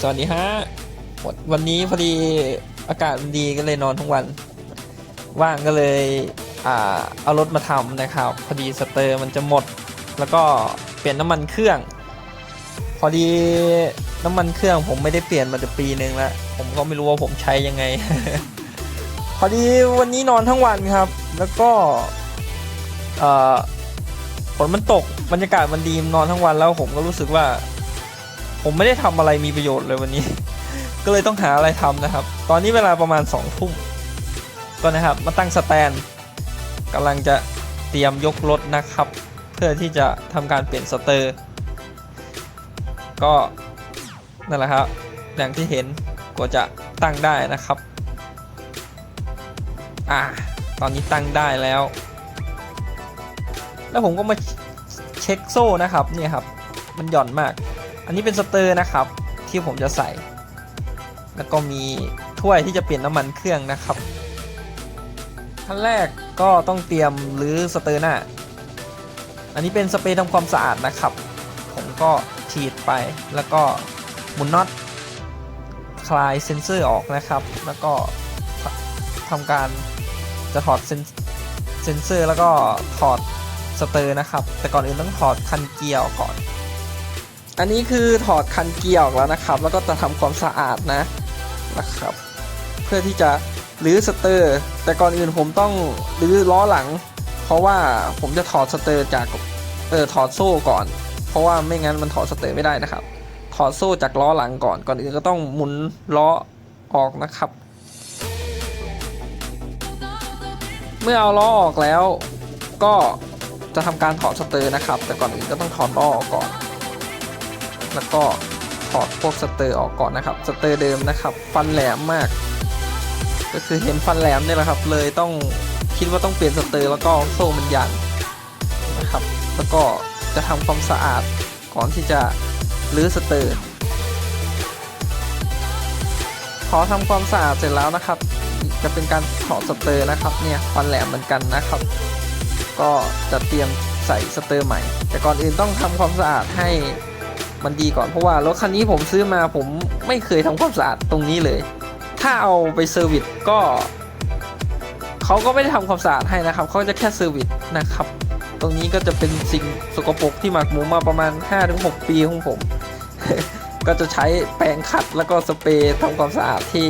สวัสดีฮะ วันนี้พอดีอากาศมันดีก็เลยนอนทั้งวัน ว่างก็เลยอ่าเอารถมาทำนะครับ พอดีสเตอร์มันจะหมด แล้วก็เปลี่ยนน้ำมันเครื่อง พอดีน้ำมันเครื่องผมไม่ได้เปลี่ยนมาจะปีนึงแล้ว ผมก็ไม่รู้ว่าผมใช้ยังไง พอดีวันนี้นอนทั้งวันครับ แล้วก็ฝนมันตกบรรยากาศมันดีนอนทั้งวันแล้วผมก็รู้สึกว่า ผมไม่ได้ทำอะไรมีประโยชน์เลยวันนี้ ก็เลยต้องหาอะไรทำนะครับ ตอนนี้เวลาประมาณ2องทุ่มก็นะครับมาตั้งสแตนกำลังจะเตรียมยกรถนะครับ เพื่อที่จะทำการเปลี่ยนสเตอร์ ก็นั่นแหละครับอย่างที่เห็นกว่าจะตั้งได้นะครับอ่าตอนนี้ตั้งได้แล้ว แล้วผมก็มาเช็คโซ่นะครับเนี่ยครับ มันหย่อนมาก อันนี้เป็นสเตอร์นะครับที่ผมจะใส่ แล้วก็มีถ้วยที่จะเปลี่ยนน้ำมันเครื่องนะครับขั้นแรกก็ต้องเตรียมหรือสเตอร์หน้า อันนี้เป็นสเปรย์ทำความสะอาดนะครับ ผมก็ฉีดไปแล้วก็หมุนน็อตคลายเซนเซอร์ออกนะครับ แล้วก็ทำการจะถอดเซนเซอร์แล้วก็ถอดสเตอร์นะครับ แต่ก่อนอื่นต้องถอดคันเกียร์ก่อน อันนี้คือถอดคันเกียร์ออกแล้วนะครับ แล้วก็จะทำความสะอาดนะนะครับ เพื่อที่จะรื้อสเตอร์ แต่ก่อนอื่นผมต้องรื้อล้อหลัง เพราะว่าผมจะถอดสเตอร์จากเออถอดโซ่ก่อน เพราะว่าไม่งั้นมันถอดสเตอร์ไม่ได้นะครับ ถอดโซ่จากล้อหลังก่อน ก่อนอื่นก็ต้องหมุนล้อออกนะครับ เมื่อเอาล้อออกแล้วก็จะทำการถอดสเตอร์นะครับ แต่ก่อนอื่นก็ต้องถอดล้อออกก่อน แล้วก็ถอดพวกสเตอร์ออกก่อนนะครับสเตอร์เดิมนะครับ ฟันแหลมมาก ก็คือเห็นฟันแหลมเนี่ยแหละครับ เลยต้องคิดว่าต้องเปลี่ยนสเตอร์แล้วก็โซ่มันยันนะครับ แล้วก็จะทำความสะอาดก่อนที่จะรื้อสเตอร์พอทำความสะอาดเสร็จแล้วนะครับ จะเป็นการถอดสเตอร์นะครับเนี่ยฟันแหลมเหมือนกันนะครับ ก็จะเตรียมใส่สเตอร์ใหม่ แต่ก่อนอื่นต้องทำความสะอาดให้ มันดีก่อนเพราะว่ารถคันนี้ผมซื้อมาผมไม่เคยทำความสะอาดตรงนี้เลย ถ้าเอาไปเซอร์วิสก็เขาก็ไม่ได้ทำความสะอาดให้นะครับเขาจะแค่เซอร์วิสนะครับ ตรงนี้ก็จะเป็นสิ่งสกปรกที่หมักหมมมาประมาณ 5-6 ปีของผม ก็จะใช้แปรงขัดแล้วก็สเปรย์ทำความสะอาดที่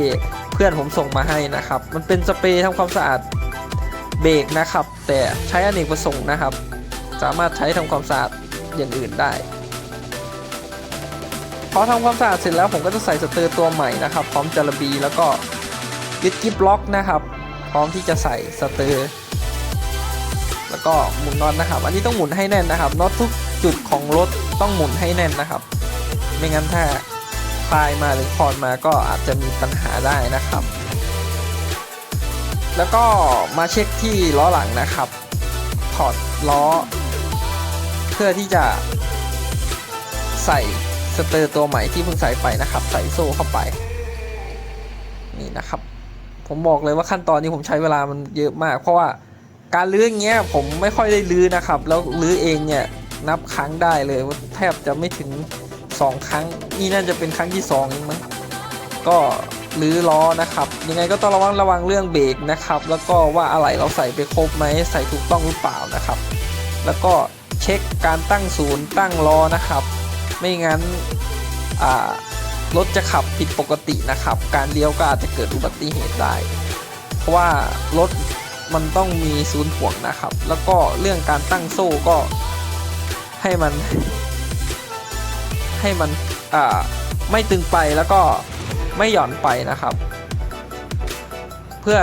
เพื่อนผมส่งมาให้นะครับ มันเป็นสเปรย์ทำความสะอาดเบรกนะครับ แต่ใช้อเนกประสงค์นะครับ สามารถใช้ทำความสะอาดอย่างอื่นได้ อทำความสะอาดเสร็จแล้วผมก็จะใส่สเตอร์ตัวใหม่นะครับ พร้อมจารบีแล้วก็ยึดกิฟล็อกนะครับ พร้อมที่จะใส่สเตอร์แล้วก็หมุนน็อตนะครับ อันนี้ต้องหมุนให้แน่นนะครับน็อตทุกจุดของรถต้องหมุนให้แน่นนะครับ ไม่งั้นถ้าคลายมาหรือคลอนมาก็อาจจะมีปัญหาได้นะครับ แล้วก็มาเช็คที่ล้อหลังนะครับถอดล้อ เพื่อที่จะใส่ สเตอร์ตัวใหม่ที่เพิ่งใส่ไปนะครับ ใส่โซ่เข้าไป นี่นะครับ ผมบอกเลยว่าขั้นตอนนี้ผมใช้เวลามันเยอะมาก เพราะว่าการลื้ออย่างเงี้ยผมไม่ค่อยได้ลื้อนะครับ แล้วลื้อเองเนี่ยนับครั้งได้เลยว่าแทบจะไม่ถึง 2 ครั้ง นี่น่าจะเป็นครั้งที่2เองมั้งก็ลื้อล้อนะครับ ยังไงก็ต้องระวังระวังเรื่องเบรกนะครับ แล้วก็ว่าอะไรเราใส่ไปครบไหมใส่ถูกต้องหรือเปล่านะครับ แล้วก็เช็คการตั้งศูนย์ตั้งล้อนะครับ ไม่งั้นรถจะขับผิดปกตินะครับ การเลี้ยวก็อาจจะเกิดอุบัติเหตุได้ เพราะว่ารถมันต้องมีศูนย์ถ่วงนะครับ แล้วก็เรื่องการตั้งโซ่ก็ให้มัน ให้มันไม่ตึงไปแล้วก็ไม่หย่อนไปนะครับ เพื่อ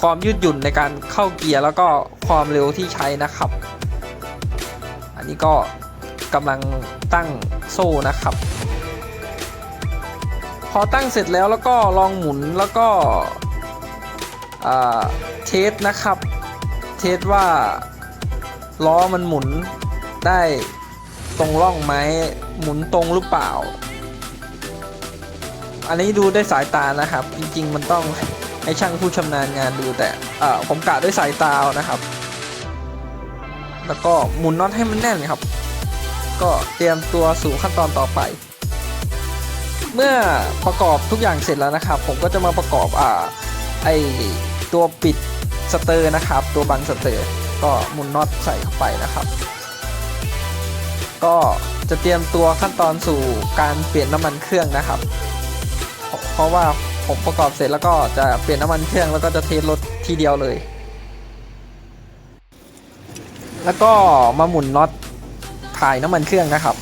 ความยืดหยุ่นในการเข้าเกียร์แล้วก็ความเร็วที่ใช้นะครับ อันนี้ก็กำลัง ตั้งโซ่นะครับ พอตั้งเสร็จแล้วแล้วก็ลองหมุนแล้วก็เทสนะครับ เทสว่าล้อมันหมุนได้ตรงร่องไหมหมุนตรงหรือเปล่า อันนี้ดูได้สายตานะครับ จริงๆ มันต้องให้ช่างผู้ชำนาญงานดูแต่ผมกะด้วยสายตาเอานะครับ แล้วก็หมุนน็อตให้มันแน่นครับ ก็เตรียมตัวสู่ขั้นตอนต่อไป เมื่อประกอบทุกอย่างเสร็จแล้วนะครับ ผมก็จะมาประกอบอ่าไอตัวปิดสเตอร์นะครับ ตัวบังสเตอร์ก็หมุนน็อตใส่เข้าไปนะครับ ก็จะเตรียมตัวขั้นตอนสู่การเปลี่ยนน้ำมันเครื่องนะครับ เพราะว่าผมประกอบเสร็จแล้วก็จะเปลี่ยนน้ำมันเครื่องแล้วก็จะเทสรถทีเดียวเลย แล้วก็มาหมุนน็อต ถ่ายน้ำมันเครื่องนะครับ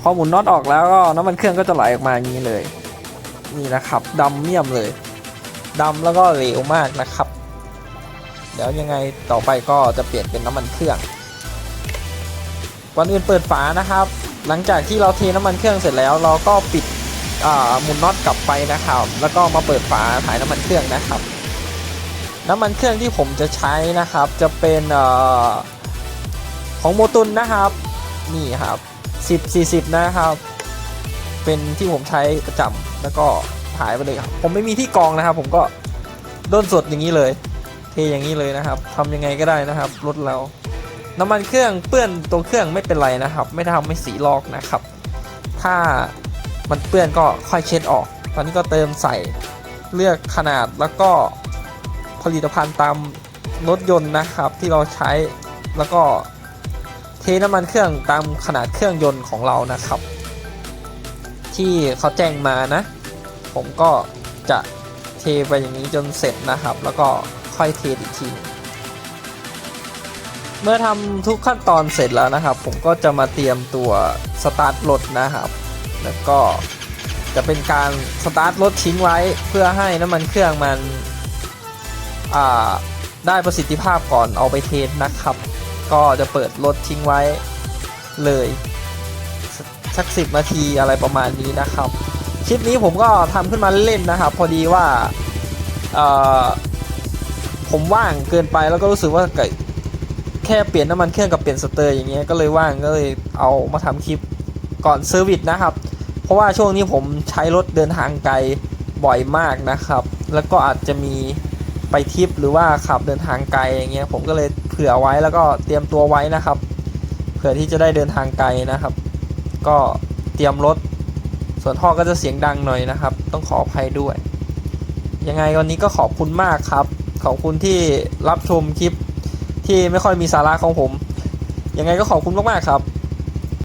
พอหมุนน็อตออกแล้วก็น้ำมันเครื่องก็จะไหลออกมาอย่างนี้เลย นี่นะครับดำเมี่ยมเลยดำแล้วก็เหลวมากนะครับ เดี๋ยวยังไงต่อไปก็จะเปลี่ยนเป็นน้ำมันเครื่องก่อนอื่นเปิดฝานะครับ หลังจากที่เราเทน้ำมันเครื่องเสร็จแล้ว เราก็ปิดหมุนน็อตกลับไปนะครับ แล้วก็มาเปิดฝาถ่ายน้ำมันเครื่องนะครับ น้ำมันเครื่องที่ผมจะใช้นะครับ จะเป็นเออ ของโมตุนนะครับ นี่ครับ 10 40 นะครับ เป็นที่ผมใช้ประจำแล้วก็ถ่ายไปเลยครับผมไม่มีที่กองนะครับ ผมก็ด้นสดอย่างนี้เลย เทอย่างนี้เลยนะครับทำยังไงก็ได้นะครับรถเรา น้ำมันเครื่องเปื้อนตัวเครื่องไม่เป็นไรนะครับ ไม่ทำให้สีลอกนะครับ ถ้ามันเปื้อนก็ค่อยเช็ดออก ตอนนี้ก็เติมใส่เลือกขนาดแล้วก็ผลิตภัณฑ์ตามรถยนต์นะครับ ที่เราใช้แล้วก็ เทน้ำมันเครื่องตามขนาดเครื่องยนต์ของเรานะครับ ที่เขาแจ้งมานะ ผมก็จะเทไปอย่างนี้จนเสร็จนะครับ แล้วก็ค่อยเทอีกที เมื่อทำทุกขั้นตอนเสร็จแล้วนะครับ ผมก็จะมาเตรียมตัวสตาร์ทรถนะครับ แล้วก็จะเป็นการสตาร์ทรถทิ้งไว้เพื่อให้น้ำมันเครื่องมันได้ประสิทธิภาพก่อนเอาไปเทสนะครับ ก็จะเปิดรถทิ้งไว้เลยสักสิบนาทีอะไรประมาณนี้นะครับ คลิปนี้ผมก็ทำขึ้นมาเล่นนะครับ พอดีว่าผมว่างเกินไปแล้วก็รู้สึกว่าเกิดแค่เปลี่ยนน้ำมันเครื่องกับเปลี่ยนสเตอร์อย่างเงี้ยก็เลยว่างก็เลยเอามาทำคลิปก่อนเซอร์วิสนะครับ เพราะว่าช่วงนี้ผมใช้รถเดินทางไกลบ่อยมากนะครับ แล้วก็อาจจะมีไปทริปหรือว่าขับเดินทางไกลอย่างเงี้ยผมก็เลย ผื่อไว้แล้วก็เตรียมตัวไว้นะครับ เผื่อที่จะได้เดินทางไกลนะครับ ก็เตรียมรถ ส่วนท่อก็จะเสียงดังหน่อยนะครับ ต้องขออภัยด้วย ยังไงวันนี้ก็ขอบคุณมากครับ ขอบคุณที่รับชมคลิปที่ไม่ค่อยมีสาระของผม ยังไงก็ขอบคุณมากๆครับ